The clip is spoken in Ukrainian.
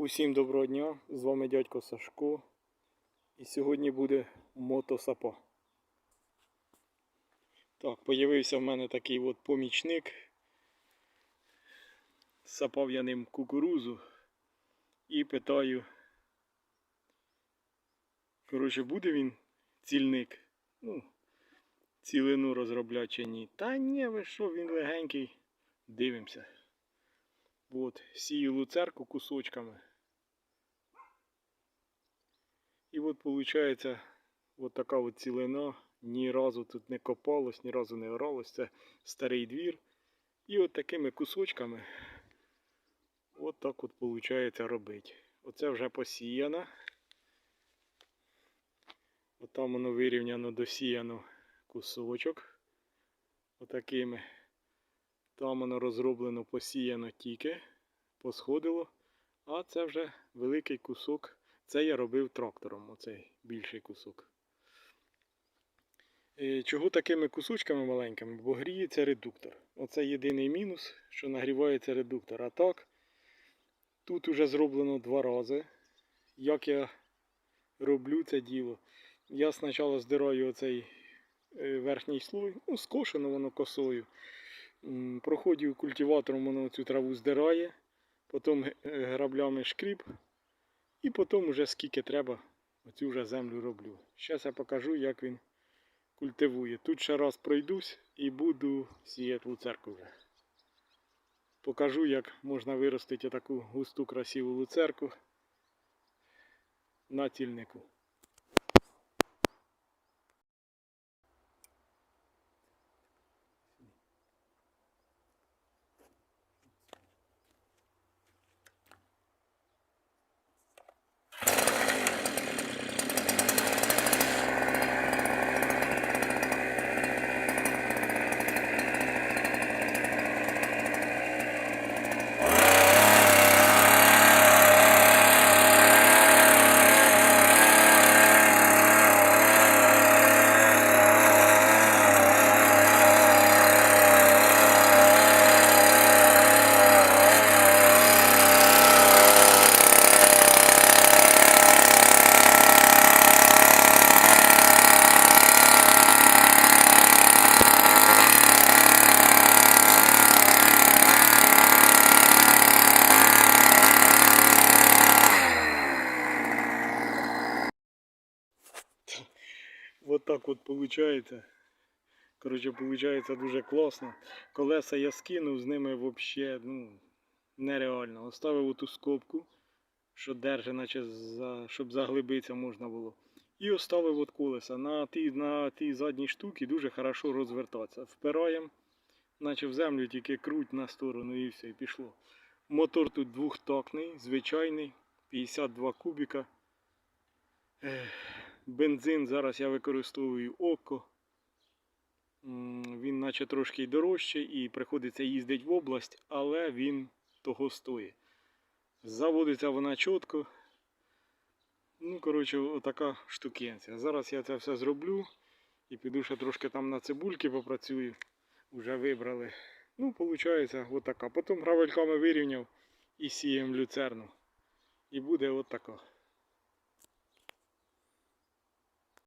Усім доброго дня! З вами дядько Сашко. І сьогодні буде мотосапа. Так, появився в мене такий от помічник. Сапав я ним кукурузу і питаю. Коротше, буде він цільник? Ну, цілину розробляти чи ні. Та ні, ви що, він легенький. Дивимося. От, сію люцерку кусочками. І от виходить от така от цілина. Ні разу тут не копалось, ні разу не оралось. Це старий двір. І от такими кусочками от так от виходить робити. Оце вже посіяно. От там воно вирівняно досіяно кусочок. Отакими. Там воно розроблено, посіяно тільки, посходило. А це вже великий кусок. Це я робив трактором, оцей більший кусок. Е, Чого такими кусочками маленькими? Бо гріється редуктор. Оце єдиний мінус, що нагрівається редуктор. А так, тут вже зроблено два рази. Як я роблю це діло? Я спочатку здираю оцей е, верхній слой, ну, скошено воно косою. М, Проходив культиватором, воно цю траву здирає, потім е, граблями шкріб, і потім вже скільки треба, оцю вже землю роблю. Зараз я покажу, як він культивує. Тут ще раз пройдусь і буду сіяти луцерку вже. Покажу, як можна виростити таку густу красиву луцерку на тільнику. Так от получается. Коротше, получається дуже класно. Колеса я скинув, з ними взагалі ну, нереально. Оставив оту скобку, що держить, наче за, щоб заглибитися можна було. І оставив от колеса. На тій, на тій задній штуці дуже хорошо розвертатися. Впираємо, наче в землю тільки круть на сторону і все, і пішло. Мотор тут двохтактний, звичайний, 52 кубіка. Ех, Бензин зараз я використовую око. Він наче трошки й дорожчий і приходиться їздити в область, але він того стоїть. Заводиться вона чітко. Ну, коротше, отака штукенція. Зараз я це все зроблю і піду ще трошки там на цибульки попрацюю. Вже вибрали. Ну, виходить, отака. Потім гравельками вирівняв і сіємо люцерну. І буде отака.